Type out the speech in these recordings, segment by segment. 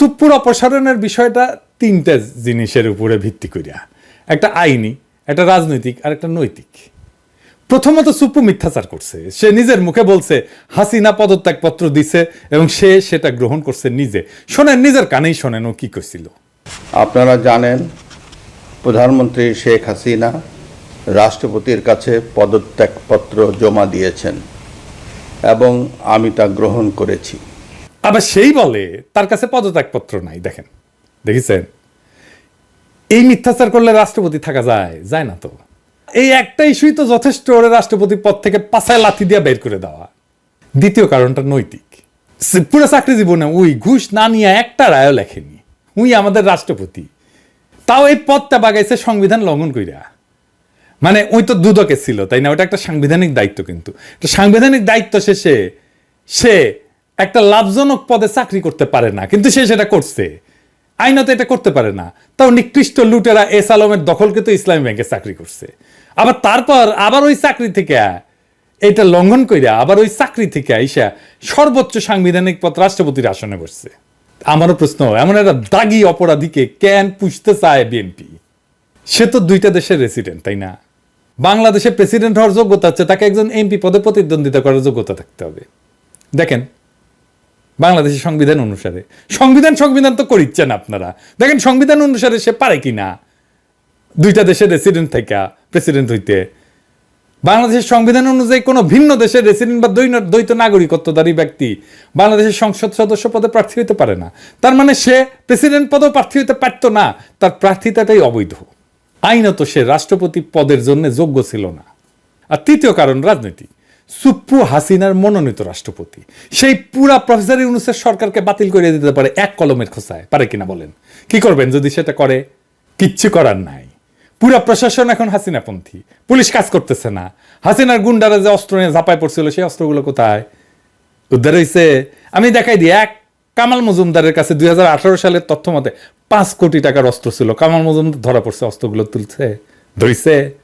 সুপুর অপসারণের বিষয়টা তিনটা জিনিসের উপরে ভিত্তি করিয়া। একটা আইনি, একটা রাজনৈতিক আর একটা নৈতিক। প্রথমত সুপ্পু মিথ্যাচার করছে। সে নিজের মুখে বলছে, হাসিনা পদত্যাগপত্র দিছে এবং সে সেটা গ্রহণ করছে নিজে। শোনেন, নিজের কানেই শোনেন ও কি করছিল আপনারা জানেন, প্রধানমন্ত্রী শেখ হাসিনা রাষ্ট্রপতির কাছে পদত্যাগপত্র জমা দিয়েছেন এবং আমি তা গ্রহণ করেছি। আবার সেই বলে তার কাছে পদত্যাগপত্র নাই, দেখেন। দেখেছেন? এই মিথ্যাচার করলে রাষ্ট্রপতি থাকা যায় যায় না তো। এই একটা ইস্যুই তো যথেষ্ট ওরে রাষ্ট্রপতি পদ থেকে পাশায় লাথি দিয়ে বের করে দেওয়া। দ্বিতীয় কারণটা নৈতিক। পুরো চাকরি জীবনে উই ঘুষ না নিয়ে একটা রায়ও লেখেনি। উই আমাদের রাষ্ট্রপতি। তাও এই পদটা বাগাইছে সংবিধান লঙ্ঘন কইরা। মানে ওই তো দুদকে ছিল, তাই না? ওটা একটা সাংবিধানিক দায়িত্ব কিন্তু। সাংবিধানিক দায়িত্ব শেষে সে একটা লাভজনক পদে চাকরি করতে পারে না, কিন্তু সে সেটা করছে। আইনত এটা করতে পারে না। তাও নিকৃষ্ট লুটেরা এস আলমের দখলকে তো ইসলামী ব্যাংকে চাকরি করছে। আবার তারপর আবার ওই চাকরি থেকে এটা লঙ্ঘন কইরা আবার ওই চাকরি থেকে আইসা সর্বোচ্চ সাংবিধানিক পদ রাষ্ট্রপতির আসনে বসছে। আমারও প্রশ্ন, এমন একটা দাগি অপরাধীকে কেন পুষতে চায় বিএনপি? সে তো দুইটা দেশের রেসিডেন্ট তাই না? বাংলাদেশে প্রেসিডেন্ট হওয়ার যোগ্যতা আছে তাকে একজন এমপি পদে প্রতিদ্বন্দ্বিতা করার যোগ্যতা থাকতে হবে। দেখেন বাংলাদেশের সংবিধান অনুসারে। সংবিধান সংবিধান তো করিচ্ছেন আপনারা। দেখেন, সংবিধান অনুসারে সে পারে কি না? দুইটা দেশের রেসিডেন্ট থেকে প্রেসিডেন্ট হইতে। বাংলাদেশের সংবিধান অনুযায়ী কোনো ভিন্ন দেশের রেসিডেন্ট বা দ্বৈত নাগরিকত্বধারী ব্যক্তি বাংলাদেশের সংসদ সদস্য পদে প্রার্থী হতে পারে না। তার মানে সে প্রেসিডেন্ট পদেও প্রার্থী হতে পারতো না। তার প্রার্থিতাটাই অবৈধ। আইনত সে রাষ্ট্রপতি পদের জন্য যোগ্য ছিল না। আর তৃতীয় কারণ, রাজনীতি। সুপ্পু হাসিনার মনোনীত রাষ্ট্রপতি। সেই পুরা প্রফেসর ইউনুসের সরকারকে বাতিল করে দিতে পারে এক কলমের খোসায় পারে কিনা বলেন? কি করবেন যদি সেটা করে? কিচ্ছু করার নাই। পুরা প্রশাসন এখন হাসিনাপন্থী। পুলিশ কাজ করতেছে না। হাসিনার গুন্ডারা যে অস্ত্র নিয়ে ঝাঁপায় পড়ছিল, সেই অস্ত্রগুলো কোথায়? উদ্ধার হয়েছে আমি দেখাই দিই, এক কামাল মজুমদারের কাছে দুই হাজার আঠারো সালের তথ্য মতে পাঁচ কোটি টাকার অস্ত্র ছিল। কামাল মজুমদার ধরা পড়ছে, অস্ত্রগুলো তুলছে, ধরিছে।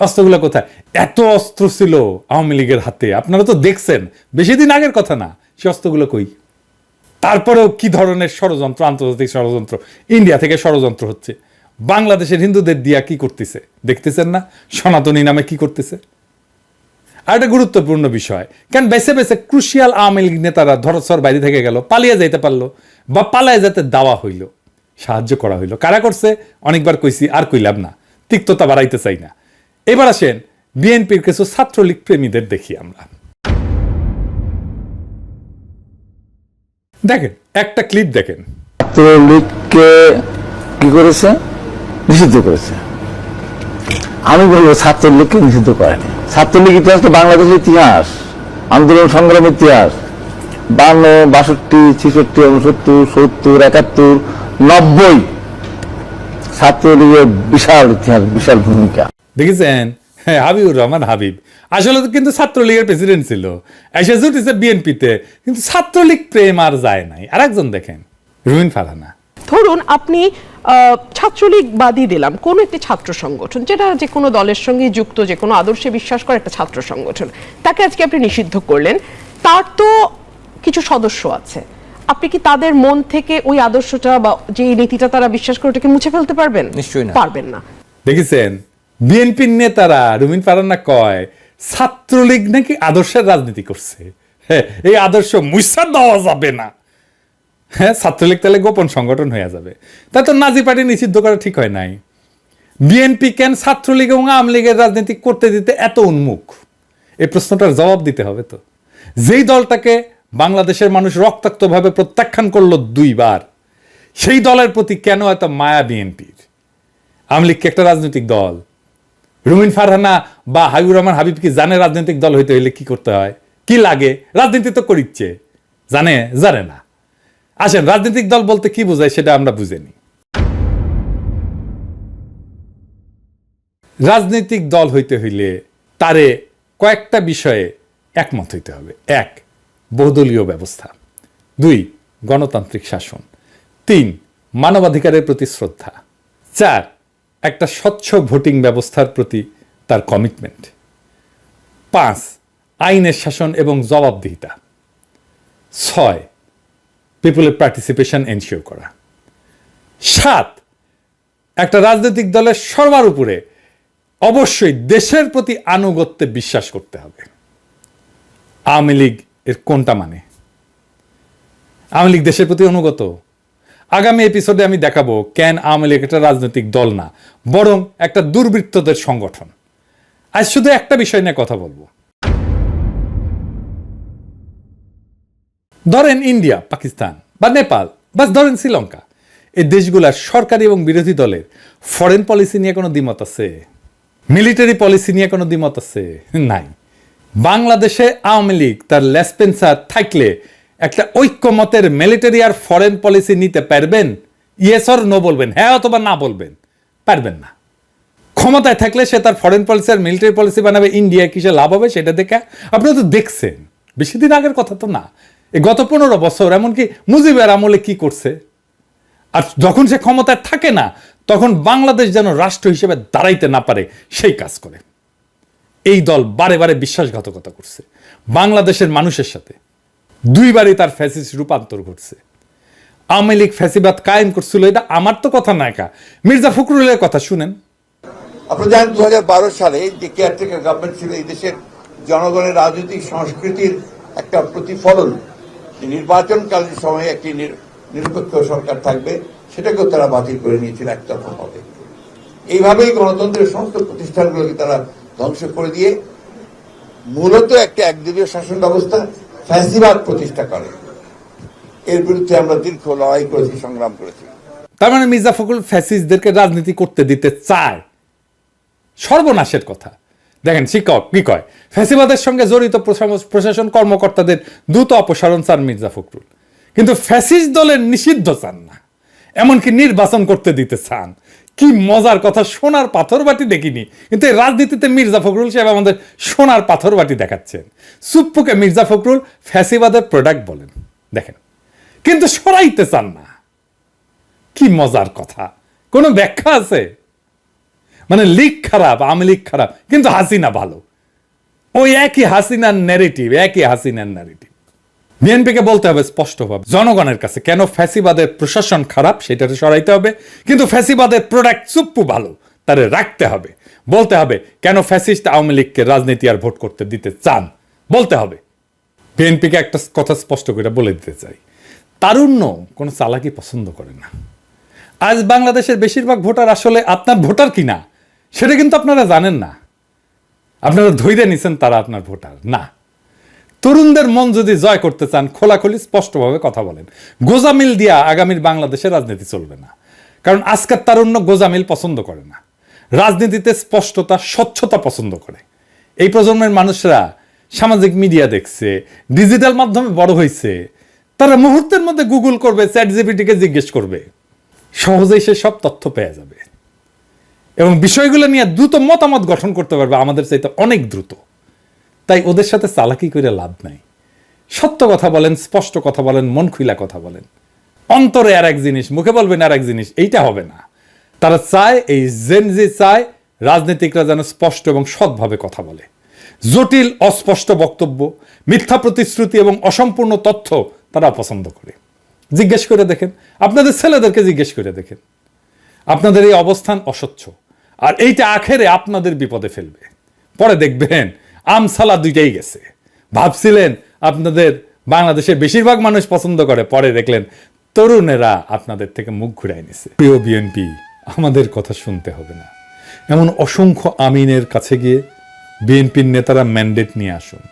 অস্ত্রগুলো কোথায়? এত অস্ত্র ছিল আওয়ামী লীগের হাতে। আপনারা তো দেখছেন, বেশি দিন আগের কথা না। সে অস্ত্রগুলো কই? তারপরেও কি ধরনের ষড়যন্ত্র, আন্তর্জাতিক ষড়যন্ত্র? ইন্ডিয়া থেকে ষড়যন্ত্র হচ্ছে। বাংলাদেশের হিন্দুদের দিয়া কি করতেছে? দেখতেছেন না? সনাতনী নামে কি করতেছে? আর একটা গুরুত্বপূর্ণ বিষয়, কেন বেছে বেছে ক্রুশিয়াল আওয়ামী লীগ নেতারা ধরসর বাইরে থেকে গেল, পালিয়ে যাইতে পারল বা পালায় যেতে দেওয়া হইল, সাহায্য করা হইল। কারা করছে? অনেকবার কইছি, আর কইলাম না। তিক্ততা বাড়াইতে চাই না। এবার আসেন বিএনপির কিছু ছাত্রলীগ প্রেমীদের দেখি আমরা। দেখেন, একটা ক্লিপ দেখেন। ছাত্রলীগকে কি করেছে? নিষিদ্ধ করেছে। আমি বলব ছাত্রলীগকে নিষিদ্ধ করেনি। ছাত্রলীগ ইতিহাস তো বাংলাদেশের ইতিহাস, আন্দোলন সংগ্রামের ইতিহাস। বান্ন, বাষট্টি, ছেষট্টি, উনসত্তর, সত্তর, একাত্তর, নব্বই ছাত্রলীগের বিশাল ইতিহাস, বিশাল ভূমিকা। দেখেছেন? হ্যাঁ হাবিবুর রহমান হাবিব। আসলে তো কিন্তু ছাত্রলীগের প্রেসিডেন্ট ছিল। এসে জুটিছে বিএনপিতে কিন্তু ছাত্রলীগ প্রেম আর যায় নাই। আর একজন দেখেন রুইন ফারহানা। ধরুন আপনি ছাত্রলীগ বাদই দিলাম কোন একটি ছাত্র সংগঠন যেটা যে কোনো দলের সঙ্গে যুক্ত যে কোনো আদর্শে বিশ্বাস করে একটা ছাত্র সংগঠন তাকে আজকে আপনি নিষিদ্ধ করলেন তার তো কিছু সদস্য আছে। আপনি কি তাদের মন থেকে ওই আদর্শটা বা যে নীতিটা তারা বিশ্বাস করে ওটাকে মুছে ফেলতে পারবেন? নিশ্চয়ই না। পারবেন না। দেখেছেন? বিএনপির নেতারা রুমিন ফারান্না কয়, ছাত্রলীগ নাকি আদর্শের রাজনীতি করছে? হ্যাঁ এই আদর্শ মুসা দেওয়া যাবে না। হ্যাঁ ছাত্রলীগ তাহলে গোপন সংগঠন হয়ে যাবে। তা তো নাজি পার্টি নিষিদ্ধ করা ঠিক হয় নাই। বিএনপি কেন ছাত্রলীগ এবং আওয়ামী লীগের রাজনীতি করতে দিতে এত উন্মুখ? এই প্রশ্নটার জবাব দিতে হবে তো। যেই দলটাকে বাংলাদেশের মানুষ রক্তাক্তভাবে প্রত্যাখ্যান করল দুইবার, সেই দলের প্রতি কেন এত মায়া বিএনপির? আওয়ামী লীগকে একটা রাজনৈতিক দল? রুমিন ফারহানা বা হাবিবুর রহমান হাবিব কি জানে রাজনৈতিক দল হইতে হইলে কি করতে হয়? কি লাগে? রাজনীতি তো করিচ্ছে। জানে? জানে না। আসেন, রাজনৈতিক দল বলতে কি বোঝায় সেটা আমরা বুঝেনি রাজনৈতিক দল হইতে হইলে তারে কয়েকটা বিষয়ে একমত হইতে হবে। এক, বহুদলীয় ব্যবস্থা। দুই, গণতান্ত্রিক শাসন। তিন, মানবাধিকারের প্রতি শ্রদ্ধা। চার একটা স্বচ্ছ ভোটিং ব্যবস্থার প্রতি তার কমিটমেন্ট পাঁচ, আইনের শাসন এবং জবাবদিহিতা। ছয় পিপুলের পার্টিসিপেশন এনশিওর করা। সাত, একটা রাজনৈতিক দলের সর্বার উপরে অবশ্যই দেশের প্রতি আনুগত্যে বিশ্বাস করতে হবে। আওয়ামী লীগ এর কোনটা মানে? আওয়ামী লীগ দেশের প্রতি অনুগত? আগামী এপিসোডে আমি দেখাবো কেন আওয়ামী লীগ একটা রাজনৈতিক দল না, বরং একটা দুর্বৃত্তদের সংগঠন। আজ শুধু একটা বিষয় নিয়ে কথা বলব। ধরেন ইন্ডিয়া, পাকিস্তান বা নেপাল বা ধরেন শ্রীলঙ্কা। এই দেশগুলার সরকারি এবং বিরোধী দলের ফরেন পলিসি নিয়ে কোনো দ্বিমত আছে? মিলিটারি পলিসি নিয়ে কোনো দ্বিমত আছে? নাই। বাংলাদেশে আওয়ামী লীগ তার লেসপেন্সার থাকলে একটা ঐক্যমতের মিলিটারি আর ফরেন পলিসি নিতে পারবেন? ইয়েস অর নো বলবেন। হ্যাঁ অথবা না বলবেন। পারবেন না। ক্ষমতায় থাকলে সে তার ফরেন পলিসি আর মিলিটারি পলিসি বানাবে। ইন্ডিয়া কিসে লাভ হবে সেটা দেখে আপনি তো দেখছেন। বেশি দিন আগের কথা তো না। এই গত পনেরো বছর এমনকি মুজিবের আমলে কি করছে? আর যখন সে ক্ষমতায় থাকে না, তখন বাংলাদেশ যেন রাষ্ট্র হিসেবে দাঁড়াইতে না পারে, সেই কাজ করে। এই দল বারে বারে বিশ্বাসঘাতকতা করছে। বাংলাদেশের মানুষের সাথে। দুইবারই তার ফ্যাসিস রূপান্তর ঘটছে। আওয়ামী লীগ ফ্যাসিবাদ কায়েম করছিল, এটা আমার তো কথা না একা। মির্জা ফখরুলের কথা শুনেন। আপনারা জানেন দু হাজার বারো সালে যে কেয়ারটেকার গভর্নমেন্ট ছিল, এই দেশের জনগণের রাজনৈতিক সংস্কৃতির একটা প্রতিফলন নির্বাচনকালীন সময়ে একটি নির- নিরপেক্ষ সরকার থাকবে, সেটাকেও তারা বাতিল করে নিয়েছিল একতরফা হবে এইভাবেই গণতন্ত্রের সমস্ত প্রতিষ্ঠানগুলোকে তারা ধ্বংস করে দিয়ে, মূলত একটা একদলীয় শাসন ব্যবস্থা ফ্যাসিবাদ প্রতিষ্ঠা করে। এর বিরুদ্ধে আমরা দীর্ঘ লড়াই করেছি, সংগ্রাম করেছি। তার মানে মির্জা ফখরুল ফ্যাসিস্টদেরকে রাজনীতি করতে দিতে চায়। সর্বনাশের কথা। দেখেন, শিক্ষক, কি কয়? ফ্যাসিবাদের সঙ্গে জড়িত প্রশাসন কর্মকর্তাদের দ্রুত অপসারণ চান মির্জা ফখরুল। কিন্তু ফ্যাসিস্ট দলের নিষিদ্ধ চান না। এমনকি নির্বাচন করতে দিতে চান। কি মজার কথা, সোনার পাথর বাটি দেখিনি। কিন্তু এই রাজনীতিতে মির্জা ফখরুল সাহেব আমাদের সোনার পাথর বাটি দেখাচ্ছেন। সুপ্পুকে মির্জা ফখরুল ফ্যাসিবাদের প্রোডাক্ট বলেন। দেখেন, কিন্তু সরাইতে চান না। কি মজার কথা। কোনো ব্যাখ্যা আছে? মানে লিগ খারাপ আমি লীগ খারাপ, কিন্তু হাসিনা ভালো। ওই একই হাসিনার ন্যারেটিভ একই হাসিনার ন্যারেটিভ বিএনপিকে বলতে হবে স্পষ্টভাবে, জনগণের কাছে কেন ফ্যাসিবাদের প্রশাসন খারাপ সেটাতে সরাইতে হবে, কিন্তু ফ্যাসিবাদের প্রোডাক্ট চুপ্পু ভালো, তারে রাখতে হবে। বলতে হবে কেন ফ্যাসিস্ট আওয়ামী লীগকে রাজনীতি আর ভোট করতে দিতে চান? বলতে হবে। বিএনপিকে একটা কথা স্পষ্ট করে বলে দিতে চাই। তারুণ্য কোনো চালাকি পছন্দ করে না। আজ বাংলাদেশের বেশিরভাগ ভোটার আসলে আপনার ভোটার কিনা, সেটা কিন্তু আপনারা জানেন না। আপনারা ধৈর্য নিছেন তারা আপনার ভোটার, না। তরুণদের মন যদি জয় করতে চান, খোলাখুলি স্পষ্টভাবে কথা বলেন। গোজামিল দিয়া আগামীর বাংলাদেশে রাজনীতি চলবে না। কারণ আজকের তারুণ্য গোজামিল পছন্দ করে না। রাজনীতিতে স্পষ্টতা, স্বচ্ছতা পছন্দ করে। এই প্রজন্মের মানুষরা সামাজিক মিডিয়া দেখছে, ডিজিটাল মাধ্যমে বড় হয়েছে তারা মুহূর্তের মধ্যে গুগল করবে চ্যাট জিপিটিকে জিজ্ঞেস করবে। সহজেই সে সব তথ্য পেয়ে যাবে। এবং বিষয়গুলো নিয়ে দ্রুত মতামত গঠন করতে পারবে আমাদের চাইতে অনেক দ্রুত। তাই ওদের সাথে চালাকি করে লাভ নাই। সত্য কথা বলেন, স্পষ্ট কথা বলেন, মন খুইলা কথা বলেন। অন্তরে আর এক জিনিস, মুখে বলবেন আর এক জিনিস, এইটা হবে না। তারা চায়, এই জেন যে চায়, রাজনীতিকরা যেন স্পষ্ট এবং সৎভাবে কথা বলে। জটিল, অস্পষ্ট বক্তব্য, মিথ্যা প্রতিশ্রুতি এবং অসম্পূর্ণ তথ্য তারা পছন্দ করে। জিজ্ঞেস করে দেখেন, আপনাদের ছেলেদেরকে জিজ্ঞেস করে দেখেন। আপনাদের এই অবস্থান অস্বচ্ছ আর এইটা আখেরে আপনাদের বিপদে ফেলবে। পরে দেখবেন আমসালা দুইটাই গেছে। ভাবছিলেন আপনাদের বাংলাদেশের বেশিরভাগ মানুষ পছন্দ করে, পরে দেখলেন তরুণেরা আপনাদের থেকে মুখ ঘুরাই নিছে। প্রিয় বিএনপি আমাদের কথা শুনতে হবে না। এমন অসংখ্য আমিনের কাছে গিয়ে বিএনপির নেতারা ম্যান্ডেট নিয়ে আসুন।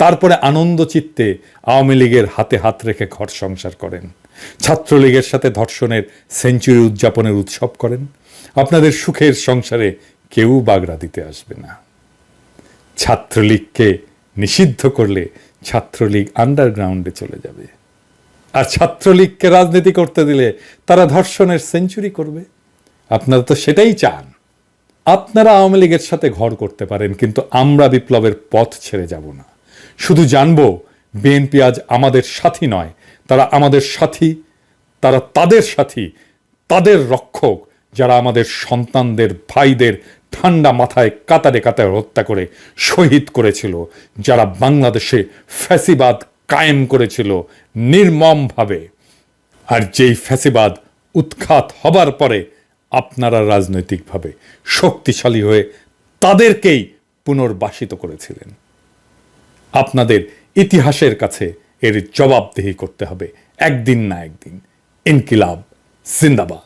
তারপরে আনন্দ চিত্তে আওয়ামী লীগের হাতে হাত রেখে ঘর সংসার করেন। ছাত্রলীগের সাথে ধর্ষণের সেঞ্চুরি উদযাপনের উৎসব করেন। আপনাদের সুখের সংসারে কেউ বাগড়া দিতে আসবে না। ছাত্রলীগকে নিষিদ্ধ করলে ছাত্রলীগ আন্ডারগ্রাউন্ডে চলে যাবে। আর ছাত্রলীগকে রাজনীতি করতে দিলে তারা ধর্ষণের সেঞ্চুরি করবে। আপনারা তো সেটাই চান। আপনারা আওয়ামী লীগের সাথে ঘর করতে পারেন, কিন্তু আমরা বিপ্লবের পথ ছেড়ে যাব না। শুধু জানব, বিএনপি আজ আমাদের সাথী নয়, তারা আমাদের সাথী, তারা তাদের সাথী, তাদের রক্ষক, যারা আমাদের সন্তানদের, ভাইদের ঠান্ডা মাথায় কাতারে কাতারে হত্যা করে শহীদ করেছিল, যারা বাংলাদেশে ফ্যাসিবাদ কায়েম করেছিল নির্মমভাবে। আর যেই ফ্যাসিবাদ উৎখাত হবার পরে আপনারা রাজনৈতিকভাবে শক্তিশালী হয়ে তাদেরকেই পুনর্বাসিত করেছিলেন। আপনাদের ইতিহাসের কাছে এর জবাবদেহি করতে হবে, একদিন না একদিন। ইনকিলাব, জিন্দাবাদ।